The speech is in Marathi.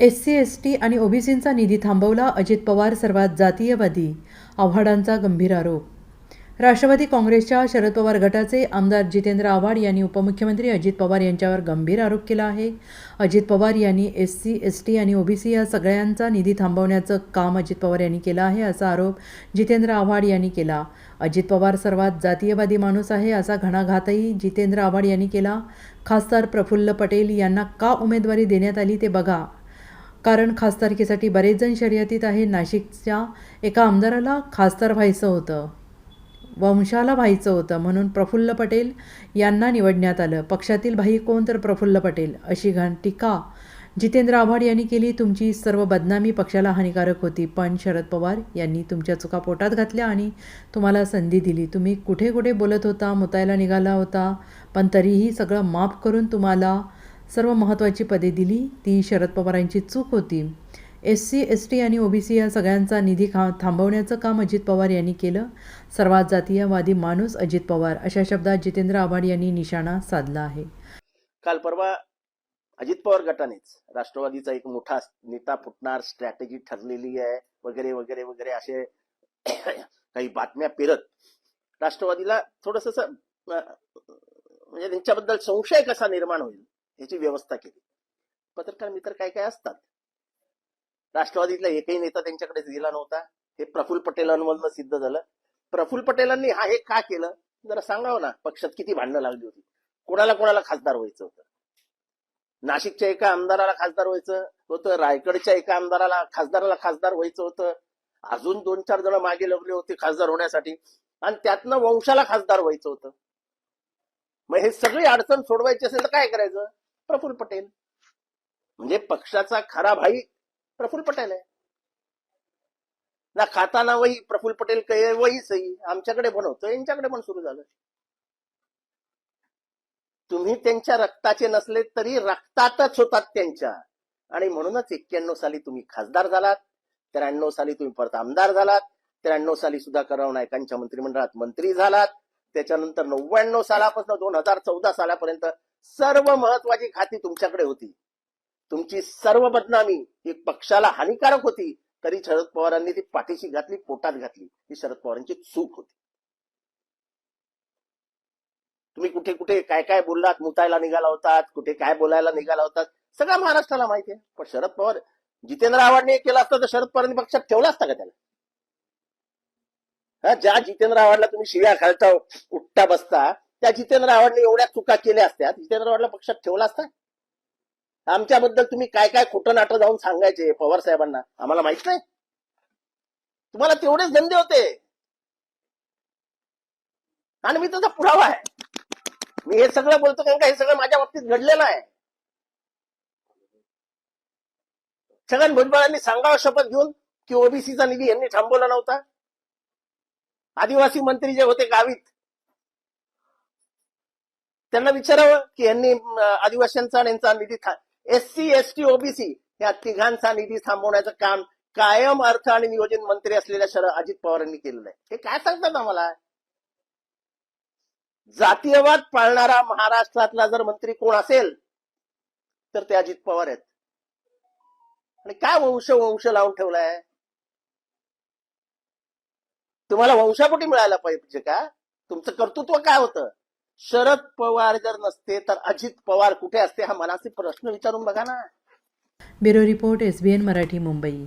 एस सी एस टी आणि ओबीसींचा निधी थांबवला अजित पवार सर्वात जातीयवादी आव्हाडांचा गंभीर आरोप. राष्ट्रवादी काँग्रेसच्या शरद पवार गटाचे आमदार जितेंद्र आव्हाड यांनी उपमुख्यमंत्री अजित पवार यांच्यावर गंभीर आरोप केला आहे. अजित पवार यांनी एस सी एस टी आणि ओबीसी या सगळ्यांचा निधी थांबवण्याचं काम अजित पवार यांनी केलं आहे असा आरोप जितेंद्र आव्हाड यांनी केला. अजित पवार सर्वात जातीयवादी माणूस आहे असा घणाघातही जितेंद्र आव्हाड यांनी केला. खासदार प्रफुल्ल पटेल यांना का उमेदवारी देण्यात आली ते बघा. कारण खासदारकीसाठी बरेच जण शर्यतीत आहे. नाशिकच्या एका आमदाराला खासदार व्हायचं होतं. वंशाला व्हायचं होतं म्हणून प्रफुल्ल पटेल यांना निवडण्यात आलं. पक्षातील भाई कोण तर प्रफुल्ल पटेल अशी घाण टीका जितेंद्र आव्हाड यांनी केली. तुमची सर्व बदनामी पक्षाला हानिकारक होती. पण शरद पवार यांनी तुमच्या चुका पोटात घातल्या आणि तुम्हाला संधी दिली. तुम्ही कुठे कुठे बोलत होता मुतायला निघाला होता. पण तरीही सगळं माफ करून तुम्हाला सर्व महत्त्वाची पदे दिली. ती शरद पवारांची चूक होती. एस सी एस टी आणि ओबीसी या सगळ्यांचा निधी खा थांबवण्याचं काम अजित पवार यांनी केलं. सर्वात जातीयवादी माणूस अजित पवार अशा शब्दात जितेंद्र आव्हाड यांनी निशाणा साधला आहे. काल परवा अजित पवार गटानेच राष्ट्रवादीचा एक मोठा नेता फुटणार स्ट्रॅटेजी ठरलेली आहे वगैरे वगैरे वगैरे असे काही बातम्या पेरत राष्ट्रवादीला थोडस म्हणजे त्यांच्याबद्दल संशय कसा निर्माण होईल? याची व्यवस्था केली. पत्रकार मित्र काय काय असतात? राष्ट्रवादीतला एकही नेता त्यांच्याकडे गेला नव्हता. हे प्रफुल्ल पटेलांमधनं सिद्ध झालं. प्रफुल्ल पटेलांनी हा हे का केलं? जरा सांगावं ना. पक्षात किती भांडणं लागली होती. कोणाला कोणाला खासदार व्हायचं होतं? नाशिकच्या एका आमदाराला खासदार व्हायचं होतं. रायगडच्या एका आमदाराला खासदाराला खासदार व्हायचं होतं. अजून दोन चार जण मागे लागले होते खासदार होण्यासाठी. आणि त्यातनं वंशाला खासदार व्हायचं होतं. मग हे सगळी अडचण सोडवायची असेल तर काय करायचं? प्रफुल्ल पटेल. म्हणजे पक्षाचा खरा भाई प्रफुल्ल पटेल आहे. ना खाताना वही प्रफुल्ल पटेल कै वही सही. आमच्याकडे पण होतं यांच्याकडे पण सुरू झालं. तुम्ही त्यांच्या रक्ताचे नसले तरी रक्तातच होतात त्यांच्या. आणि म्हणूनच एक्क्याण्णव साली तुम्ही खासदार झालात त्र्याण्णव साली तुम्ही परत आमदार झालात त्र्याण्णव साली सुधाकरराव नायकांच्या मंत्रिमंडळात मंत्री झालात त्याच्यानंतर नव्याण्णव सालापासून दोन हजार चौदा सालापर्यंत सर्व महत्वाची खाती तुमच्याकडे होती. तुमची सर्व बदनामी ही पक्षाला हानिकारक होती. तरी शरद पवारांनी ती पाठीशी घातली पोटात घातली. ही शरद पवारांची चूक होती. तुम्ही कुठे कुठे काय काय बोललात मुतायला निघाला होतात कुठे काय बोलायला निघाला होतात सगळ्या महाराष्ट्राला माहिती आहे. पण शरद पवार जितेंद्र आव्हाडने केलं असतं तर शरद पवारांनी पक्षात ठेवला असता का त्याला? ज्या जितेंद्र आव्हाडला तुम्ही शिव्या खालता उठता बसता त्या जितेंद्र आव्हाडने एवढ्या चुका केल्या असत्या. जितेंद्र आव्हाडला पक्षात ठेवला असता? आमच्याबद्दल तुम्ही काय काय खोटं नाटं जाऊन सांगायचे पवार साहेबांना? आम्हाला माहीत नाही. तुम्हाला तेवढेच धंदे होते. आणि मी त्याचा पुरावा आहे. मी हे सगळं बोलतो कारण का हे सगळं माझ्या बाबतीत घडलेलं आहे. छगन भुजबळांनी सांगावं शपथ घेऊन की ओबीसीचा निधी यांनी थांबवला नव्हता. आदिवासी मंत्री जे होते गावीत त्यांना विचारावं की यांनी आदिवासींचा आणि यांचा निधी S C S T OBC या तिघांचा निधी थांबवण्याचं काम कायम अर्थ आणि नियोजन मंत्री असलेल्या शरद अजित पवारांनी केलेलं आहे. हे काय सांगतात आम्हाला? जातीयवाद पाळणारा महाराष्ट्रातला जर मंत्री कोण असेल तर ते अजित पवार आहेत. आणि काय वंश वंश लावून ठेवलाय? तुम्हाला वंशापोटी मिळायला पाहिजे का? तुमचं कर्तृत्व काय होतं? शरद पवार जर नसते तर अजित पवार कुठे असते हा मनाचे प्रश्न विचारून बघा ना. Bureau report S B N Marathi Mumbai.